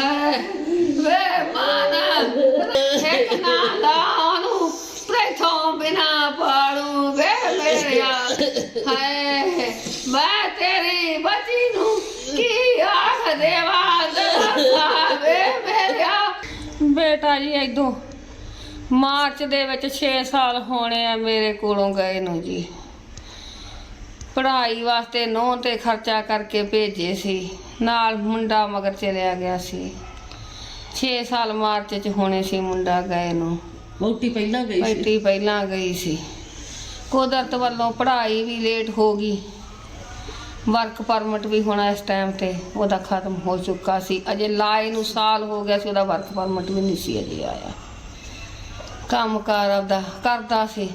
ਹੈ ਵੇ ਮਾਨਾ ਇੱਕ ਨਾ ਲਾਉਣੂ ਪ੍ਰੇਥੋਂ ਬਿਨਾ ਪਾਲੂ ਵੇ ਮੇਰਿਆ ਹਾਏ ਮੈਂ ਤੇਰੀ ਬਚੀ ਨੂੰ ਕੀ ਆਖ ਦੇਵਾਂ ਵੇ ਮੇਰਿਆ ਬੇਟਾ ਜੀ ਇਦੋਂ ਮਾਰਚ ਦੇ ਵਿੱਚ 6 ਸਾਲ ਹੋਣੇ ਆ ਮੇਰੇ ਕੋਲੋਂ ਗਏ ਨੂੰ ਜੀ। ਪੜ੍ਹਾਈ ਵਾਸਤੇ ਨੋਹ ਤੇ ਖਰਚਾ ਕਰਕੇ ਭੇਜੇ ਸੀ। ਨਾਲ ਮੁੰਡਾ ਮਗਰ ਚਲਿਆ ਗਿਆ ਸੀ। 6 ਸਾਲ ਮਾਰਚ ਚ ਹੋਣੇ ਸੀ ਮੁੰਡਾ ਗਏ ਨੂੰ। ਵਹੁਟੀ ਪਹਿਲਾਂ ਗਈ ਸੀ? ਬੈਠੀ ਪਹਿਲਾਂ ਗਈ ਸੀ। ਕੁਦਰਤ ਵੱਲੋਂ ਪੜ੍ਹਾਈ ਵੀ ਲੇਟ ਹੋ ਗਈ। ਵਰਕ ਪਰਮਿਟ ਵੀ ਹੋਣਾ ਇਸ ਟਾਈਮ ਤੇ ਉਹਦਾ ਖਤਮ ਹੋ ਚੁੱਕਾ ਸੀ। ਅਜੇ ਲਾਏ ਨੂੰ ਸਾਲ ਹੋ ਗਿਆ ਸੀ ਉਹਦਾ ਵਰਕ ਪਰਮਿਟ ਵੀ ਨਹੀਂ ਸੀ ਅਜੇ ਆਇਆ। ਕੰਮਕਾਰ ਆਪਦਾ ਕਰਦਾ ਸੀ।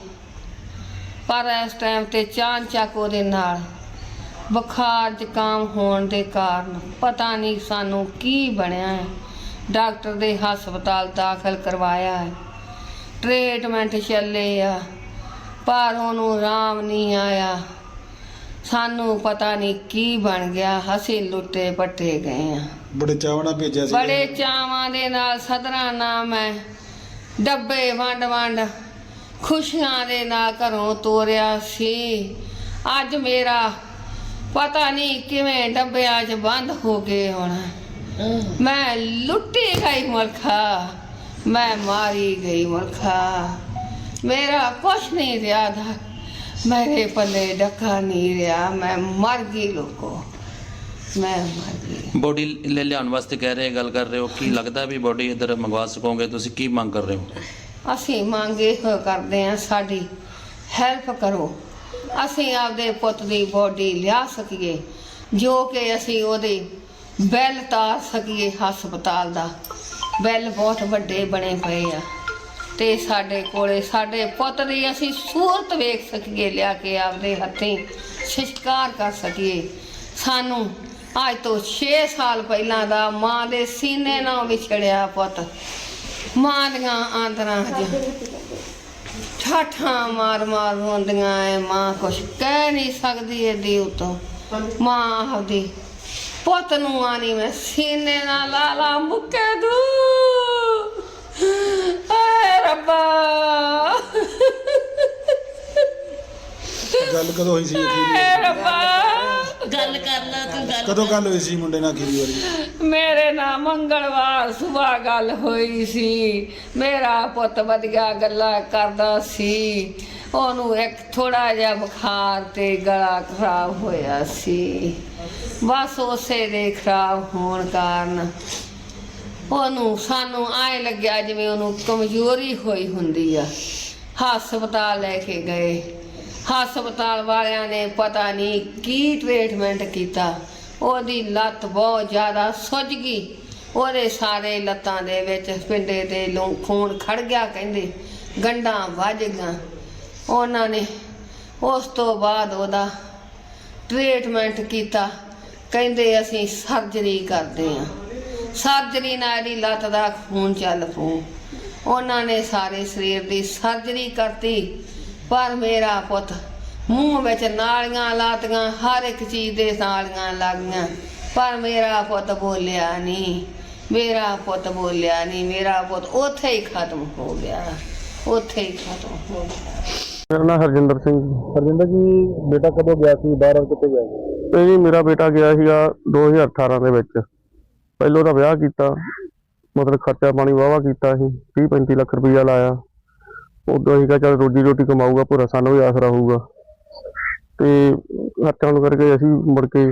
ਪਰ ਇਸ ਟਾਈਮ ਤੇ ਚਾਂਚਕ ਉਹਦੇ ਨਾਲ। ਬੁਖਾਰ ਜ਼ੁਕਾਮ ਹੋਣ ਦੇ ਕਾਰਨ ਪਤਾ ਨਹੀਂ ਸਾਨੂੰ ਕੀ ਬਣਿਆ ਹੈ। ਡਾਕਟਰ ਦੇ ਹਸਪਤਾਲ ਦਾਖਲ ਕਰਵਾਇਆ ਹੈ। ਟ੍ਰੀਟਮੈਂਟ ਚੱਲੇ ਆ ਪਰ ਉਹਨੂੰ ਆਰਾਮ ਨਹੀਂ ਆਇਆ। ਸਾਨੂੰ ਪਤਾ ਨਹੀਂ ਕੀ ਬਣ ਗਿਆ ਅਸੀਂ ਲੁੱਟੇ ਪੱਟੇ ਗਏ ਆ। ਬੜੇ ਚਾਵਾਂ ਨਾਲ ਭੇਜਿਆ ਸੀ। ਬੜੇ ਚਾਵਾਂ ਦੇ ਨਾਲ ਸਦਰਾਂ ਨਾਮ ਹੈ। ਡੱਬੇ ਵੰਡ ਵੰਡ ਖੁਸ਼ੀਆਂ ਦੇ ਨਾਲ ਘਰੋਂ ਤੋਰਿਆ ਸੀ। ਅੱਜ ਮੇਰਾ ਪਤਾ ਨਹੀਂ ਕਿਵੇਂ ਡੱਬਿਆਂ 'ਚ ਬੰਦ ਹੋ ਗਏ ਹੁਣ। ਮੈਂ ਲੁੱਟੀ ਗਈ ਮੁਲਖਾ ਮੈਂ ਮਾਰੀ ਗਈ ਮੁਲਖਾ ਮੇਰਾ ਕੁਛ ਨਹੀਂ ਰਿਹਾ ਦਾ, ਮੇਰੇ ਪੱਲੇ ਡੱਕਾ ਨਹੀਂ ਰਿਹਾ। ਮੈਂ ਮਰ ਗਈ ਲੋਕੋ, ਮੈਂ ਮਰ ਗਈ। ਬੋਡੀ ਲੈ, ਲਿਆਉਣ ਵਾਸਤੇ ਕਹਿ ਰਹੇ, ਗੱਲ ਕਰ ਰਹੇ ਹੋ, ਕੀ ਲੱਗਦਾ ਵੀ ਬੋਡੀ ਇੱਧਰ ਮੰਗਵਾ ਸਕੋਗੇ? ਤੁਸੀਂ ਕੀ ਮੰਗ ਕਰ ਰਹੇ ਹੋ? ਅਸੀਂ ਮੰਗ ਇਹ ਕਰਦੇ ਹਾਂ ਸਾਡੀ ਹੈਲਪ ਕਰੋ। ਅਸੀਂ ਆਪਦੇ ਪੁੱਤ ਦੀ ਬੋਡੀ ਲਿਆ ਸਕੀਏ, ਜੋ ਕਿ ਅਸੀਂ ਉਹਦੇ ਬਿੱਲ ਤਾਰ ਸਕੀਏ ਹਸਪਤਾਲ ਦਾ। ਬਿੱਲ ਬਹੁਤ ਵੱਡੇ ਬਣੇ ਪਏ ਆ। ਤੇ ਸਾਡੇ ਕੋਲੇ ਸਾਡੇ ਪੁੱਤ ਦੀ ਅਸੀਂ ਸੂਰਤ ਵੇਖ ਸਕੀਏ, ਲਿਆ ਕੇ ਆਪਦੇ ਹੱਥੀਂ ਸ਼ਿਸ਼ਕਾਰ ਕਰ ਸਕੀਏ। ਸਾਨੂੰ ਅੱਜ ਤੋਂ 6 ਸਾਲ ਪਹਿਲਾਂ ਦਾ ਮਾਂ ਦੇ ਸੀਨੇ ਨਾਲ ਵਿਛੜਿਆ ਪੁੱਤ। ਮਾਂ ਦੀਆਂ ਆਂਦਰਾਂ 'ਚ ਠਾਠਾਂ ਮਾਰ ਮਾਰ ਰੋਂਦੀਆਂ ਐ ਮਾਂ ਕੁਛ ਕਹਿ ਨਹੀਂ ਸਕਦੀ ਇਹਦੀ ਉਤੋਂ। ਮਾਂ ਆਪਦੀ ਪੁੱਤ ਨੂੰ ਆਣੀ ਮੈਂ ਸੀਨੇ ਨਾਲ ਲਾ ਲਾ ਮੁੱਕੇ ਦੂ। ਐ ਰੱਬਾ। ਗੱਲ ਕਦੋਂ ਹੋਈ ਸੀ ਅਖੀਰੀ ਰੱਬਾ। ਗੱਲ ਕਰ ਲੈ ਤੂੰ ਗੱਲ ਕਦੋਂ ਗੱਲ ਹੋਈ ਸੀ ਮੁੰਡੇ ਨਾਲ ਅਖੀਰੀ ਵਾਰੀ ਮੇਰੇ ਨਾਲ ਮੰਗਲਵਾਰ ਸਵੇਰ ਗੱਲ ਹੋਈ ਸੀ। ਮੇਰਾ ਪੁੱਤ ਵਧੀਆ ਗੱਲਾਂ ਕਰਦਾ ਸੀ। ਉਹਨੂੰ ਇੱਕ ਥੋੜਾ ਜਿਹਾ ਬੁਖਾਰ ਤੇ ਗਲਾ ਖਰਾਬ ਹੋਇਆ ਸੀ। ਬਸ ਉਸੇ ਦੇ ਖਰਾਬ ਹੋਣ ਕਾਰਨ ਉਹਨੂੰ ਸਾਨੂੰ ਆਏ ਲੱਗਿਆ ਜਿਵੇਂ ਉਹਨੂੰ ਕਮਜ਼ੋਰੀ ਹੋਈ ਹੁੰਦੀ ਆ। ਹਸਪਤਾਲ ਲੈ ਕੇ ਗਏ। ਹਸਪਤਾਲ ਵਾਲਿਆਂ ਨੇ ਪਤਾ ਨਹੀਂ ਕੀ ਟ੍ਰੀਟਮੈਂਟ ਕੀਤਾ। ਉਹਦੀ ਲੱਤ ਬਹੁਤ ਜ਼ਿਆਦਾ ਸੁੱਜ ਗਈ। ਉਹਦੇ ਸਾਰੇ ਲੱਤਾਂ ਦੇ ਵਿੱਚ ਪਿੰਡੇ ਦੇ ਲੂੰ ਖੂਨ ਖੜ ਗਿਆ ਕਹਿੰਦੇ। ਗੰਢਾਂ ਵੱਜ ਗਈਆਂ। ਉਹਨਾਂ ਨੇ ਉਸ ਤੋਂ ਬਾਅਦ ਉਹਦਾ ਟ੍ਰੀਟਮੈਂਟ ਕੀਤਾ। ਕਹਿੰਦੇ ਅਸੀਂ ਸਰਜਰੀ ਕਰਦੇ ਹਾਂ। ਸਰਜਰੀ ਨਾਲ ਇਹਦੀ ਲੱਤ ਦਾ ਖੂਨ ਚੱਲ ਪਊ। ਉਹਨਾਂ ਨੇ ਸਾਰੇ ਸਰੀਰ ਦੀ ਸਰਜਰੀ ਕਰਤੀ। ਪਰ ਮੇਰਾ ਪੁੱਤ ਮੂੰਹ ਵਿੱਚ ਨਾਲੀਆਂ ਲਾਤੀਆਂ ਹਰ ਇੱਕ ਚੀਜ਼ ਦੇ ਨਾਲੀਆਂ ਲੱਗੀਆਂ। ਪਰ ਮੇਰਾ ਪੁੱਤ ਬੋਲਿਆ ਨਹੀਂ ਮੇਰਾ ਪੁੱਤ ਬੋਲਿਆ ਨਹੀਂ ਮੇਰਾ ਪੁੱਤ ਉੱਥੇ ਹੀ ਖਤਮ ਹੋ ਗਿਆ ਉੱਥੇ ਹੀ ਖਤਮ ਹੋ ਗਿਆ। ਮੇਰਾ ਨਾਮ ਹਰਜਿੰਦਰ ਸਿੰਘ ਹਰਜਿੰਦਰ ਜੀ ਬੇਟਾ ਕਦੋਂ ਗਿਆ ਸੀ ਬਾਹਰ ਕਿੱਥੇ ਗਿਆ ਸੀ? ਜੀ ਮੇਰਾ ਬੇਟਾ ਗਿਆ ਸੀਗਾ 2018 ਦੇ ਵਿੱਚ। ਪਹਿਲੋਂ ਤਾਂ ਵਿਆਹ ਕੀਤਾ ਮਤਲਬ ਖਰਚਾ ਪਾਣੀ ਵਾਵਾ ਕੀਤਾ ਸੀ 30 35 ਲੱਖ ਰੁਪਈਆ ਲਾਇਆ। ਉਦੋਂ ਸੀਗਾ ਚੱਲ ਰੋਜੀ ਰੋਟੀ ਕਮਾਊਗਾ, ਭੁਰਾ ਸਾਨੂੰ ਵੀ ਆਸਰਾ ਹੋਊਗਾ। ਤੇ ਖਰਚਾ ਨੂੰ ਕਰਕੇ ਅਸੀਂ ਮੁੜ ਕੇ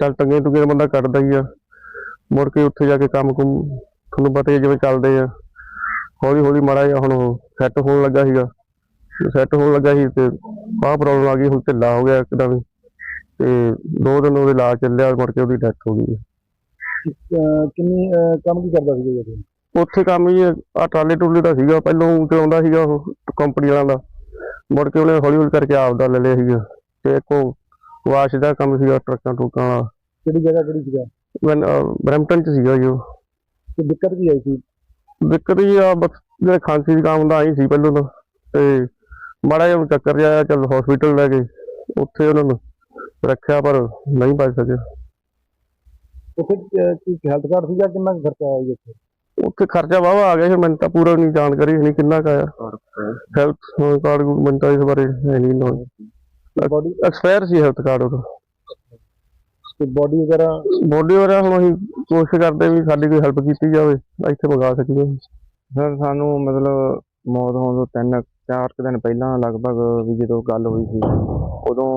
ਚੱਲ ਟੰਗੇ ਟੁਗੇ ਬੰਦਾ ਕੱਢਦਾ ਹੀ ਆ। ਮੁੜ ਕੇ ਉੱਥੇ ਜਾ ਕੇ ਕੰਮ ਕੁਮ ਤੁਹਾਨੂੰ ਪਤਾ ਹੀ ਜਿਵੇਂ ਚੱਲਦੇ ਆ। ਹੌਲੀ ਹੌਲੀ ਮਾੜਾ ਜਿਹਾ ਹੁਣ ਸੈੱਟ ਹੋਣ ਲੱਗਾ ਸੀਗਾ। ਸੈੱਟ ਹੋਣ ਲੱਗਾ ਸੀ ਤੇ ਆਹ ਪ੍ਰੋਬਲਮ ਆ ਗਈ, ਹੁਣ ਢਿੱਲਾ ਹੋ ਗਿਆ ਇੱਕਦਮ ਤੇ ਦੋ ਦਿਨ ਉਹਦੇ ਇਲਾਜ ਚੱਲਿਆ, ਮੁੜ ਕੇ ਉਹਦੀ ਡੈਥ ਹੋ ਗਈ। ਕਿੰਨੀ ਕੰਮ ਕੀ ਕਰਦਾ ਸੀਗਾ ਜੀ ਉੱਥੇ ਕੰਮ ਹੀ ਆ ਟਰਾਲੇ ਟੁਰਲੇ ਦਾ ਸੀਗਾ ਪਹਿਲੋਂ ਚਲਾਉਂਦਾ ਸੀਗਾ ਉਹ ਕੰਪਨੀ ਵਾਲਾ ਦਾ। ਮੁੜ ਕੇ ਉਹਨੇ ਹੌਲੀ ਹੌਲੀ ਕਰਕੇ ਆਪਦਾ ਲੈ ਲਿਆ ਸੀਗਾ ਤੇ ਇੱਕ ਉਹ ਵਾਸ਼ ਦਾ ਕੰਮ ਸੀਗਾ ਟਰੱਕਾਂ ਟਰੁੱਕਾਂ ਵਾਲਾ। ਕਿਹੜੀ ਜਗ੍ਹਾ ਕਿਹੜੀ ਸੀਗਾ? ਮੈਂ ਬਰੈਂਪਟਨ ਚ ਸੀਗਾ ਜੀ ਉਹ। ਤੇ ਦਿੱਕਤ ਕੀ ਆਈ ਸੀ? ਦਿੱਕਤ ਹੀ ਆ ਬਸ ਜਿਹੜੇ ਖਾਂਸੀ ਦੀ ਕੰਮ ਦਾ ਆਈ ਸੀ ਪਹਿਲੋਂ ਤਾਂ ਤੇ ਮਾੜਾ ਜਿਹਾ ਚੱਕਰ ਜਿਹਾ ਚੱਲ ਹਸਪੀਟਲ ਲੈ ਗਏ। ਉੱਥੇ ਉਹਨਾਂ ਨੂੰ ਰੱਖਿਆ ਪਰ ਨਹੀਂ ਬਚ ਸਕਿਆ। ਉੱਥੇ ਕੀ ਹੈਲਥ ਕਾਰਡ ਸੀਗਾ ਕਿੰਨਾ ਖਰਚਾ ਆਇਆ ਜੀ ਉੱਥੇ? ਉੱਥੇ ਖਰਚਾ ਵਾਵਾ ਆ ਗਿਆ ਸੀ ਮੈਨੂੰ ਤਾਂ ਪੂਰਾ ਨਹੀਂ ਜਾਣਕਾਰੀ ਨਹੀਂ ਕਿੰਨਾ ਕੁ ਆਇਆ। ਹੈਲਥ ਕਾਰਡ ਮੈਨੂੰ ਤਾਂ ਇਸ ਬਾਰੇ ਹੈ ਨਹੀਂ। ਨੌਲੇਜ ਬੋਡੀ ਐਕਸਪਾਇਰ ਸੀ ਹੈਲਥ ਕਾਰਡ ਉਹਦਾ। ਤੇ ਬੋਡੀ ਵਗੈਰਾ? ਬੋਡੀ ਵਾਲਾ ਹੁਣ ਅਸੀਂ ਕੋਸ਼ਿਸ਼ ਕਰਦੇ ਵੀ ਸਾਡੀ ਕੋਈ ਹੈਲਪ ਕੀਤੀ ਜਾਵੇ ਇੱਥੇ ਮੰਗਾ ਸਕੀਏ। ਸਰ ਸਾਨੂੰ ਮਤਲਬ ਮੌਤ ਹੋਣ ਤੋਂ ਤਿੰਨ ਚਾਰ ਕੁ ਦਿਨ ਪਹਿਲਾਂ ਲਗਭਗ ਵੀ ਜਦੋਂ ਗੱਲ ਹੋਈ ਸੀ ਉਦੋਂ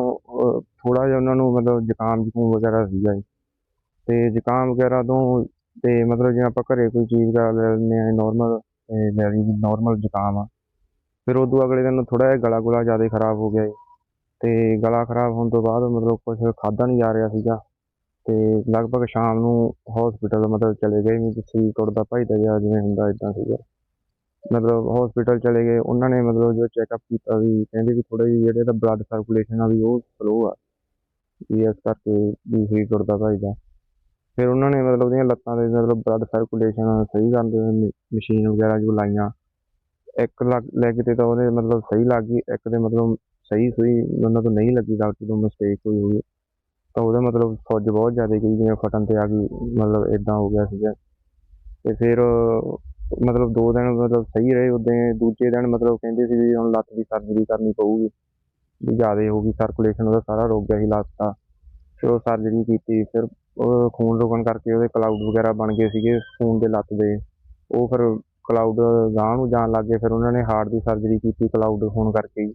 ਥੋੜਾ ਜਿਹਾ ਉਹਨਾਂ ਨੂੰ ਮਤਲਬ ਜ਼ੁਕਾਮ ਜ਼ੁਕੂਮ ਵਗੈਰਾ ਸੀਗਾ ਤੇ ਜ਼ੁਕਾਮ ਵਗੈਰਾ ਤੋਂ ਤੇ ਮਤਲਬ ਜਿਵੇਂ ਆਪਾਂ ਘਰੇ ਕੋਈ ਚੀਜ਼ ਵਗੈਰਾ ਲੈ ਲੈਂਦੇ ਹਾਂ ਨਾਰਮਲ ਲੈ ਲਈ ਨਾਰਮਲ ਜ਼ੁਕਾਮ ਆ। ਫਿਰ ਉਦੋਂ ਅਗਲੇ ਦਿਨ ਥੋੜਾ ਜਿਹਾ ਗਲਾ ਗੁਲਾ ਜ਼ਿਆਦਾ ਖਰਾਬ ਹੋ ਗਿਆ ਜੀ। ਤੇ ਗਲਾ ਖਰਾਬ ਹੋਣ ਤੋਂ ਬਾਅਦ ਮਤਲਬ ਕੁਝ ਖਾਦਾ ਨਹੀਂ ਜਾ ਰਿਹਾ ਸੀਗਾ। ਤੇ ਲਗਭਗ ਸ਼ਾਮ ਨੂੰ ਹਸਪੀਟਲ ਮਤਲਬ ਚਲੇ ਗਏ ਵੀ ਸਰੀਰ ਟੁੱਟਦਾ ਭੱਜਦਾ ਜਿਹਾ ਜਿਵੇਂ ਹੁੰਦਾ ਇਦਾਂ ਸੀਗਾ। ਮਤਲਬ ਹਸਪੀਟਲ ਚਲੇ ਗਏ। ਉਹਨਾਂ ਨੇ ਮਤਲਬ ਜੋ ਚੈੱਕਅਪ ਕੀਤਾ ਵੀ, ਕਹਿੰਦੇ ਵੀ ਥੋੜਾ ਜਿਹਾ ਜਿਹੜੇ ਦਾ ਬਲੱਡ ਸਰਕੂਲੇਸ਼ਨ ਆ ਵੀ ਉਹ ਸਲੋ ਆ। ਵੀ ਇਸ ਕਰਕੇ ਵੀ ਸਰੀਰ ਟੁੱਟਦਾ ਭੱਜਦਾ। ਫਿਰ ਉਹਨਾਂ ਨੇ ਮਤਲਬ ਉਹਦੀਆਂ ਲੱਤਾਂ ਦੇ ਮਤਲਬ ਬਲੱਡ ਸਰਕੂਲੇਸ਼ਨ ਸਹੀ ਕਰਨ ਦੇ ਮਸ਼ੀਨ ਵਗੈਰਾ ਜੋ ਲਾਈਆਂ। ਇੱਕ ਲੈਗ ਤੇ ਤਾਂ ਉਹਦੇ ਮਤਲਬ ਸਹੀ ਲੱਗ ਗਈ, ਇੱਕ ਦੇ ਮਤਲਬ ਸਹੀ ਸਹੀ ਉਹਨਾਂ ਤੋਂ ਨਹੀਂ ਲੱਗੀ ਡਾਕਟਰ ਤੋਂ ਮਿਸਟੇਕ ਹੋਈ ਹੋਈ ਤਾਂ ਉਹਦਾ ਮਤਲਬ ਫੌਜ ਬਹੁਤ ਜ਼ਿਆਦਾ ਗਈ, ਜਿਵੇਂ ਫਟਣ ਤੇ ਆ ਗਈ, ਮਤਲਬ ਇਦਾਂ ਹੋ ਗਿਆ ਸੀਗਾ। ਤੇ ਫਿਰ ਮਤਲਬ ਦੋ ਦਿਨ ਮਤਲਬ ਸਹੀ ਰਹੇ ਉਦੋਂ ਦੂਜੇ ਦਿਨ ਮਤਲਬ ਕਹਿੰਦੇ ਸੀ ਵੀ ਹੁਣ ਲੱਤ ਦੀ ਸਰਜਰੀ ਕਰਨੀ ਪਊਗੀ। ਵੀ ਜ਼ਿਆਦਾ ਹੋ ਗਈ ਸਰਕੂਲੇਸ਼ਨ ਉਹਦਾ ਸਾਰਾ ਰੁਕ ਗਿਆ ਸੀ ਲੱਤ ਦਾ। ਫਿਰ ਉਹ ਸਰਜਰੀ ਕੀਤੀ, ਫਿਰ ਖੂਨ ਰੁਕਣ ਕਰਕੇ ਉਹਦੇ ਕਲਾਊਡ ਵਗੈਰਾ ਬਣ ਗਏ ਸੀਗੇ ਖੂਨ ਦੇ ਲੱਤ ਦੇ। ਉਹ ਫਿਰ ਕਲਾਊਡ ਗਾਂਹ ਨੂੰ ਜਾਣ ਲੱਗ ਫਿਰ ਉਹਨਾਂ ਨੇ ਹਾਰਟ ਦੀ ਸਰਜਰੀ ਕੀਤੀ ਕਲਾਊਡ ਹੋਣ ਕਰਕੇ ਹੀ।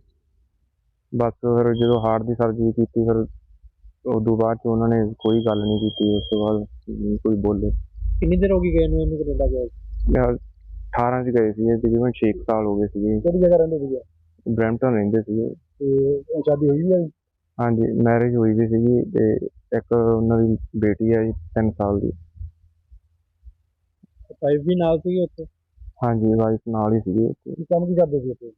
ਬਸ ਫਿਰ ਜਦੋਂ ਹਾਰਟ ਦੀ ਸਰਜਰੀ ਕੀਤੀ ਫਿਰ ਉਦੋਂ ਬਾਅਦ ਚ ਉਹਨਾਂ ਨੇ ਕੋਈ ਗੱਲ ਨਹੀਂ ਕੀਤੀ ਉਸ ਤੋਂ ਬਾਅਦ ਨਹੀਂ ਕੋਈ ਬੋਲੇ। ਕਿੰਨੀ ਦੇਰ ਹੋ ਗਈ ਗਏ ਨੂੰ ਇਹਨੂੰ ਕੈਨੇਡਾ ਗਏ ਮੈਂ 18 ਚ ਗਏ ਸੀ ਤਕਰੀਬਨ 6 ਸਾਲ ਹੋ ਗਏ ਸੀਗੇ। ਕਿਹੜੀ ਜਗ੍ਹਾ ਰਹਿੰਦੇ ਸੀਗੇ? ਬਰੈਂਪਟਨ ਰਹਿੰਦੇ ਸੀਗੇ। ਤੇ ਸ਼ਾਦੀ ਹੋਈ ਵੀ ਹੈ ਹਾਂਜੀ ਮੈਰਿਜ ਹੋਈ ਵੀ ਸੀਗੀ ਤੇ ਇੱਕ ਉਹਨਾਂ ਦੀ ਬੇਟੀ ਹੈ ਜੀ 3 ਸਾਲ ਦੀ। ਵਾਈਫ ਵੀ ਨਾਲ ਸੀਗੇ ਉੱਥੇ? ਹਾਂਜੀ ਵਾਈਫ ਨਾਲ ਹੀ ਸੀਗੀ ਉੱਥੇ। ਕੀ ਕੰਮ ਕੀ ਕਰਦੇ ਸੀ ਉੱਥੇ?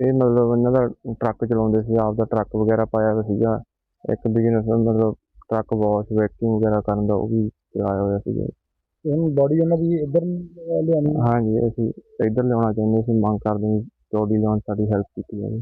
ਇਹ ਮਤਲਬ ਇਹਨਾਂ ਦਾ ਟਰੱਕ ਚਲਾਉਂਦੇ ਸੀ ਆਪ ਦਾ ਟਰੱਕ ਵਗੈਰਾ ਪਾਇਆ ਹੋਇਆ ਸੀਗਾ। ਇੱਕ ਬਿਜ਼ਨਸ ਮਤਲਬ ਟਰੱਕ ਵਾਸ਼ ਵੈਕਿੰਗ ਵਗੈਰਾ ਕਰਨ ਦਾ ਉਹ ਵੀ ਚਲਾਇਆ ਹੋਇਆ ਸੀਗਾ। ਹੁਣ ਬੋਡੀ ਉਹਨਾਂ ਦੀ ਇੱਧਰ ਲਿਆਉਣੀ ਹਾਂਜੀ ਅਸੀਂ ਇੱਧਰ ਲਿਆਉਣਾ ਚਾਹੁੰਦੇ ਸੀ ਮੰਗ ਕਰਦੇ ਹਾਂ ਬੋਡੀ ਲਿਆਉਣ ਸਾਡੀ ਹੈਲਪ ਕੀਤੀ ਜਾਵੇ